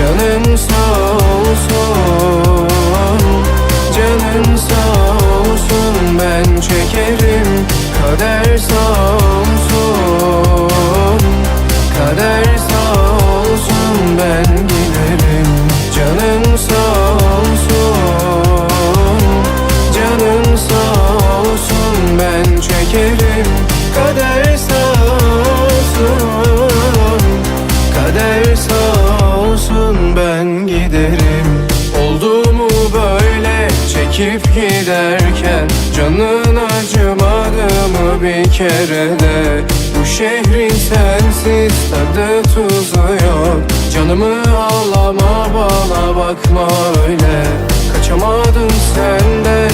Canın sağ olsun Canın sağ olsun Ben çekerim. Kader sağ olsun Kader sağ olsun Ben giderim. Canın sağ çekip giderken Canın acımadı mı bir kere de? Bu şehrin sensiz tadı tuzu yok. Canımı ağlama bana bakma öyle. Kaçamadın senden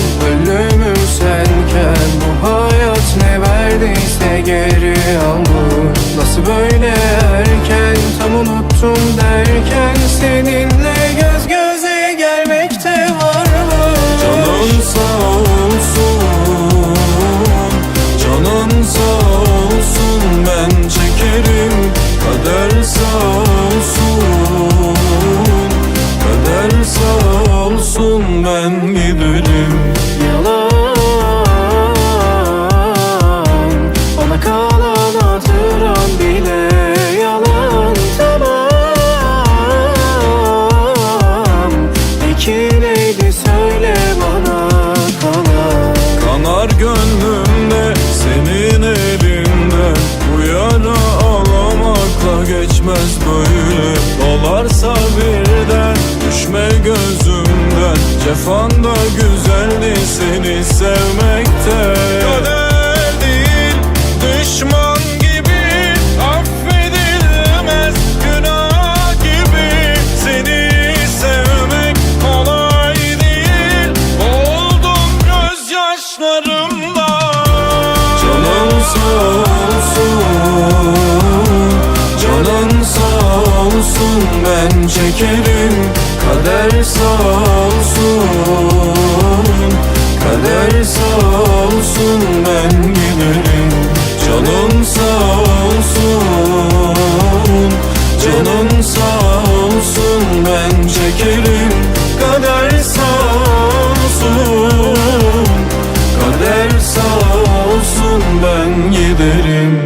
ben giderim gözümden Cefanda güzeldi seni sevmekte. Kader değil düşman gibi affedilmez. Günah gibi seni sevmek kolay değil. Oldum gözyaşlarımda Canın sağ olsun Canın sağ olsun. Ben çekerim Canın sağ olsun Canın sağ olsun Ben çekerim Kader sağ olsun Kader sağ olsun Ben giderim.